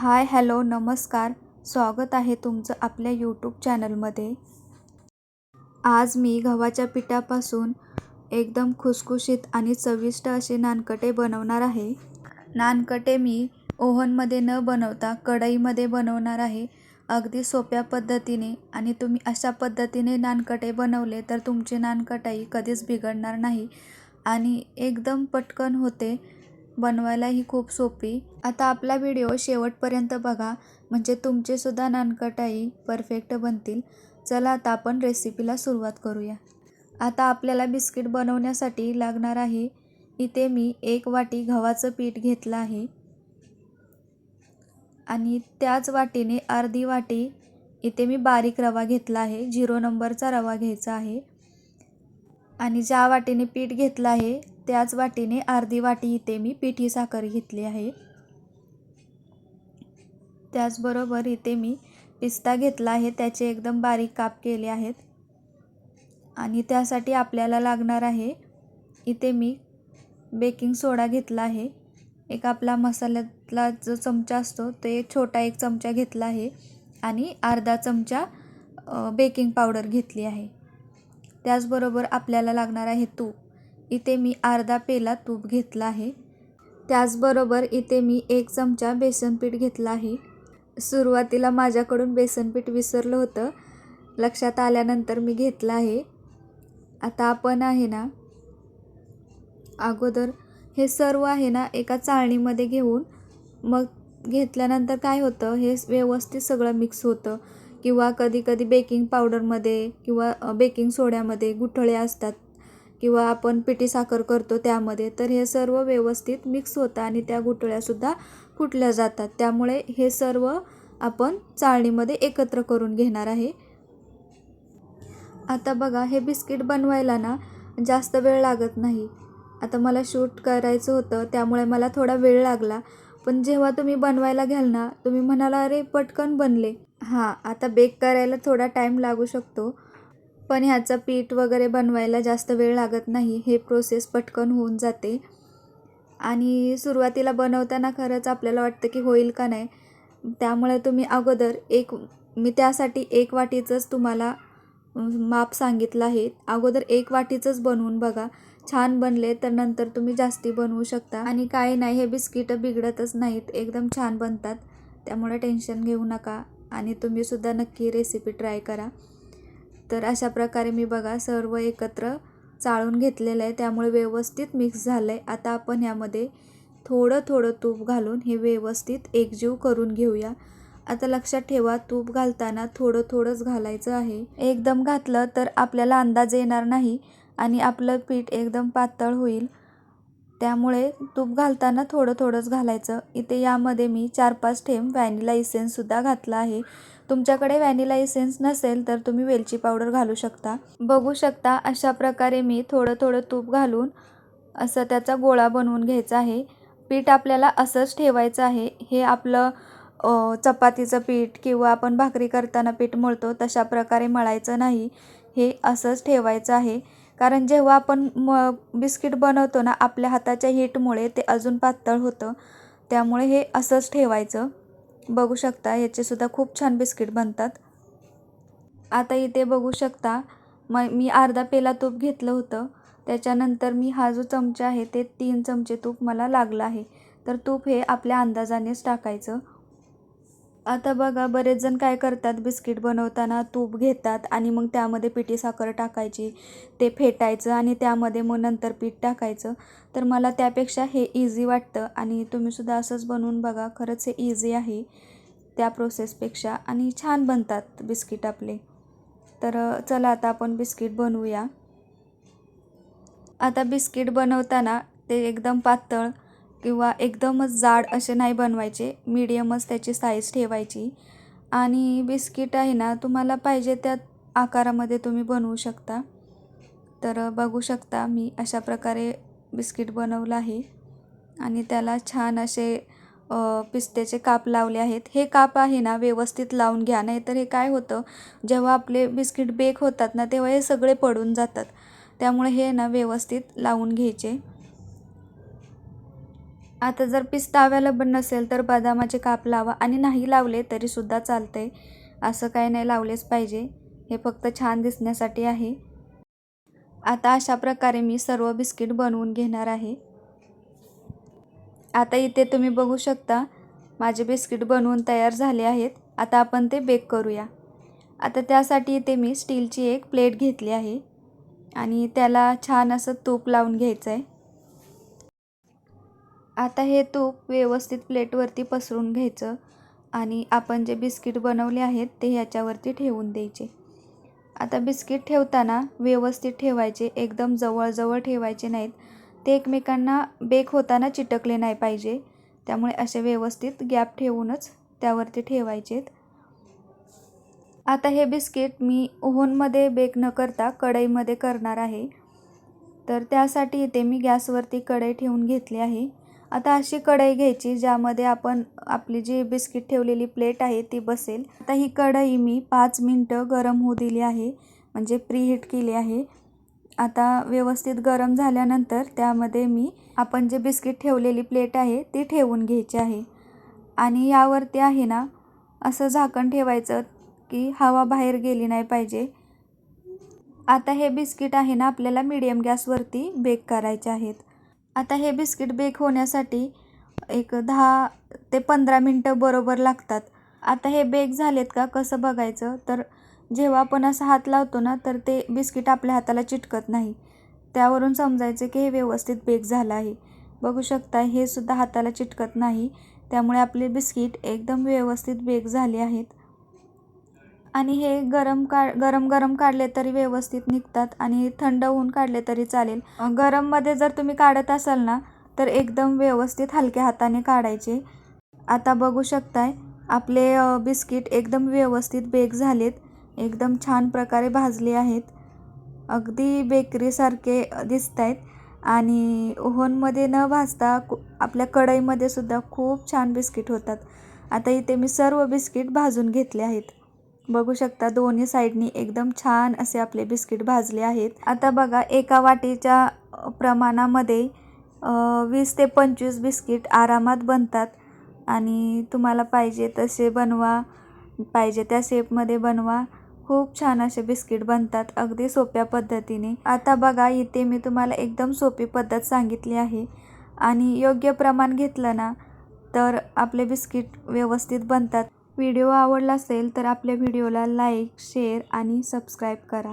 Hi hello नमस्कार. स्वागत आहे तुमचं आपल्या यूट्यूब चॅनलमध्ये. आज मी गव्हाच्या पिठापासून एकदम खुसखुशीत आणि चविष्ट असे नानकटे बनवणार आहे. नानकटे मी ओव्हनमध्ये न बनवता कढईमध्ये बनवणार आहे. अगदी सोप्या पद्धतीने आणि तुम्ही अशा पद्धतीने नानकटे बनवले तर तुमची नानकटाई कधीच बिघडणार नाही. आणि एकदम पटकन होते. बनवायलाही खूप सोपी. आता आपला व्हिडिओ शेवटपर्यंत बघा. म्हणजे तुमचेसुद्धा नानकटाई परफेक्ट बनतील. चला आता आपण रेसिपीला सुरुवात करूया. आता आपल्याला बिस्किट बनवण्यासाठी लागणार आहे. इथे मी एक वाटी गव्हाचं पीठ घेतलं आहे. आणि त्याच वाटीने अर्धी वाटी इथे मी बारीक रवा घेतला आहे. झिरो नंबरचा रवा घ्यायचा आहे. आणि ज्या वाटीने पीठ घेतलं आहे त्याच वाटीने अर्धी वाटी इथे मी पिठी साखर घेतली आहे. त्याचबरोबर इथे मी पिस्ता घेतला आहे. त्याचे एकदम बारीक काप केले आहेत. आणि त्यासाठी आपल्याला लागणार आहे इथे मी बेकिंग सोडा घेतला आहे. एक आपला मसाल्यातला जो चमचा असतो ते एक छोटा एक चमचा घेतला आहे. आणि अर्धा चमचा बेकिंग पावडर घेतली आहे. त्याचबरोबर आपल्याला लागणार आहे तूप. इथे मी अर्धा पेला तूप घेतला आहे. त्याचबरोबर इथे मी एक चमचा बेसनपीठ घेतला आहे. सुरुवातीला माझ्याकडून बेसनपीठ विसरलं होतं. लक्षात आल्यानंतर मी घेतलं आहे. आता आपण आहे ना अगोदर हे सर्व आहे ना एका चाळणीमध्ये घेऊन मग घेतल्यानंतर काय होतं? हे व्यवस्थित सगळं मिक्स होतं. किंवा कधी कधी बेकिंग पावडरमध्ये किंवा बेकिंग सोड्यामध्ये गुठळे असतात. किंवा आपण पिठी साखर करतो त्यामध्ये तर हे सर्व व्यवस्थित मिक्स होतं आणि त्या गुठळ्यासुद्धा फुटल्या जातात. त्यामुळे हे सर्व आपण चाळणीमध्ये एकत्र करून घेणार आहे. आता बघा हे बिस्किट बनवायला ना जास्त वेळ लागत नाही. आता मला शूट करायचं होतं त्यामुळे मला थोडा वेळ लागला. पण जेव्हा तुम्ही बनवायला घ्याल ना तुम्ही म्हणाला अरे पटकन बनले. हां आता बेक करायला थोडा टाईम लागू शकतो. पण ह्याचं पीठ वगैरे बनवायला जास्त वेळ लागत नाही हे प्रोसेस पटकन होऊन जाते. आणि सुरुवातीला बनवताना खरंच आपल्याला वाटतं की होईल का नाही त्यामुळे तुम्ही अगोदर एक मी त्यासाठी एक वाटीचंच तुम्हाला माप सांगितलं आहे. अगोदर एक वाटीचंच बनवून बघा. छान बनले तर नंतर तुम्ही जास्ती बनवू शकता. आणि काही नाही हे बिस्किटं बिघडतच नाहीत एकदम छान बनतात. त्यामुळे टेन्शन घेऊ नका आणि तुम्हीसुद्धा नक्की रेसिपी ट्राय करा. तर अशा प्रकारे मी बघा सर्व एकत्र चाळून घेतलेलं आहे. त्यामुळे व्यवस्थित मिक्स झालं आहे आता आपण यामध्ये थोडं थोडं तूप घालून हे व्यवस्थित एकजीव करून घेऊया. आता लक्षात ठेवा तूप घालताना थोडं थोडंच घालायचं आहे. एकदम घातलं तर आपल्याला अंदाज येणार नाही आणि आपलं पीठ एकदम पातळ होईल. त्यामुळे तूप घालताना थोडं थोडंच घालायचं. इथे यामध्ये मी चार पाच थेंब व्हॅनिला इसेन्ससुद्धा घातला आहे. तुमच्याकडे व्हॅनिला इसेन्स नसेल तर तुम्ही वेलची पावडर घालू शकता. बघू शकता अशा प्रकारे मी थोडं थोडं तूप घालून असं त्याचा गोळा बनवून घ्यायचा आहे. पीठ आपल्याला असंच ठेवायचं आहे. हे आपलं चपातीचं पीठ किंवा आपण भाकरी करताना पीठ मळतो तशा प्रकारे मळायचं नाही. हे असंच ठेवायचं आहे. कारण जेव्हा आपण म बिस्किट बनवतो ना आपल्या हाताच्या हीटमुळे ते अजून पातळ होतं. त्यामुळे हे असंच ठेवायचं. बघू शकता याचेसुद्धा खूप छान बिस्किट बनतात. आता इथे बघू शकता म मी अर्धा पेला तूप घेतलं होतं. त्याच्यानंतर मी हा जो चमचा आहे ते तीन चमचे तूप मला लागलं आहे. तर तूप हे आपल्या अंदाजानेच टाकायचं. आता बघा बरेच जण काय करतात? बिस्किट बनवताना तूप घेतात आणि मग त्यामध्ये पिठी साखर टाकायची ते फेटायचं आणि त्यामध्ये मग नंतर पीठ टाकायचं. तर मला त्यापेक्षा हे इझी वाटतं आणि तुम्हीसुद्धा असंच बनवून बघा. खरंच हे इझी आहे त्या प्रोसेसपेक्षा आणि छान बनतात बिस्किट आपले. तर चला आता आपण बिस्किट बनवूया. आता बिस्किट बनवताना ते एकदम पातळ किंवा एकदमच जाड असे नाही बनवायचे. मीडियमच त्याची साईज ठेवायची. आणि बिस्किट आहे ना तुम्हाला पाहिजे त्या आकारामध्ये तुम्ही बनवू शकता. तर बघू शकता मी अशा प्रकारे बिस्किट बनवलं आहे. आणि त्याला छान असे पिस्त्याचे काप लावले आहेत. हे काप आहे ना व्यवस्थित लावून घ्या. नाही तर हे काय होतं जेव्हा आपले बिस्किट बेक होतात ना तेव्हा हे सगळे पडून जातात. त्यामुळे हे ना व्यवस्थित लावून घ्यायचे. आता जर पिस्ता अवेलेबल नसेल तर बदामाचे काप लावा आणि नाही लावले तरीसुद्धा चालते असं काही नाही लावलेच पाहिजे. हे फक्त छान दिसण्यासाठी आहे. आता अशा प्रकारे मी सर्व बिस्किट बनवून घेणार आहे. आता इथे तुम्ही बघू शकता माझे बिस्किट बनवून तयार झाले आहेत. आता आपण ते बेक करूया. आता त्यासाठी इथे मी स्टीलची एक प्लेट घेतली आहे. आणि त्याला छान असं तूप लावून घ्यायचं आहे आता हे तूप व्यवस्थित प्लेटवरती पसरून घ्यायचं आणि आपण जे बिस्किट बनवले आहेत ते ह्याच्यावरती ठेवून द्यायचे. आता बिस्किट ठेवताना व्यवस्थित ठेवायचे एकदम जवळजवळ ठेवायचे नाहीत. ते एकमेकांना बेक होताना चिटकले नाही पाहिजे. त्यामुळे असे व्यवस्थित गॅप ठेवूनच त्यावरती ठेवायचेत. आता हे बिस्किट मी ओव्हनमध्ये बेक न करता कढईमध्ये करणार आहे. तर त्यासाठी इथे मी गॅसवरती कढई ठेवून घेतली आहे. आता अशी कढई घ्यायची ज्यामध्ये आपण आपली जी बिस्किट ठेवलेली प्लेट आहे ती बसेल. आता ही कढई मी पाच मिनटं गरम होऊ दिली आहे म्हणजे प्रीहीट केली आहे. आता व्यवस्थित गरम झाल्यानंतर त्यामध्ये मी आपण जे बिस्किट ठेवलेली प्लेट आहे ती ठेवून घ्यायची आहे. आणि यावरती आहे ना असं झाकण ठेवायचं की हवा बाहेर गेली नाही पाहिजे. आता हे बिस्किट आहे ना आपल्याला मीडियम गॅसवरती बेक करायचे आहेत. आता हे बिस्किट बेक होण्यासाठी एक दहा ते पंधरा मिनटं बरोबर लागतात. आता हे बेक झालेत का कसं बघायचं? तर जेव्हा आपण असं हात लावतो ना तर ते बिस्किट आपल्या हाताला चिटकत नाही. त्यावरून समजायचं की हे व्यवस्थित बेक झालं आहे. बघू शकता हे सुद्धा हाताला चिटकत नाही. त्यामुळे आपले बिस्किट एकदम व्यवस्थित बेक झाले आहेत. आणि हे गरम का गरम गरम काढले तरी व्यवस्थित निघतात आणि थंड होऊन काढले तरी चालेल. गरममध्ये जर तुम्ही काढत असाल ना तर एकदम व्यवस्थित हलक्या हाताने काढायचे. आता बघू शकताय आपले बिस्किट एकदम व्यवस्थित बेक झालेत. एकदम छान प्रकारे भाजले आहेत. अगदी बेकरीसारखे दिसत आहेत आणि ओव्हनमध्ये न भाजता आपल्या कढईमध्ये सुद्धा खूप छान बिस्किट होतात. आता इथे मी सर्व बिस्किट भाजून घेतले आहेत. बघू शकता दोन्ही साईडनी एकदम छान असे आपले बिस्किट भाजले आहेत. आता बघा एका वाटीच्या प्रमाणामध्ये वीस ते पंचवीस बिस्किट आरामात बनतात. आणि तुम्हाला पाहिजे तसे बनवा पाहिजे त्या शेपमध्ये बनवा. खूप छान असे बिस्किट बनतात अगदी सोप्या पद्धतीने. आता बघा इथे मी तुम्हाला एकदम सोपी पद्धत सांगितली आहे. आणि योग्य प्रमाण घेतलं ना तर आपले बिस्किट व्यवस्थित बनतात. व्हिडिओ आवडला असेल तर आपल्या व्हिडिओला लाईक शेअर आणि सबस्क्राईब करा.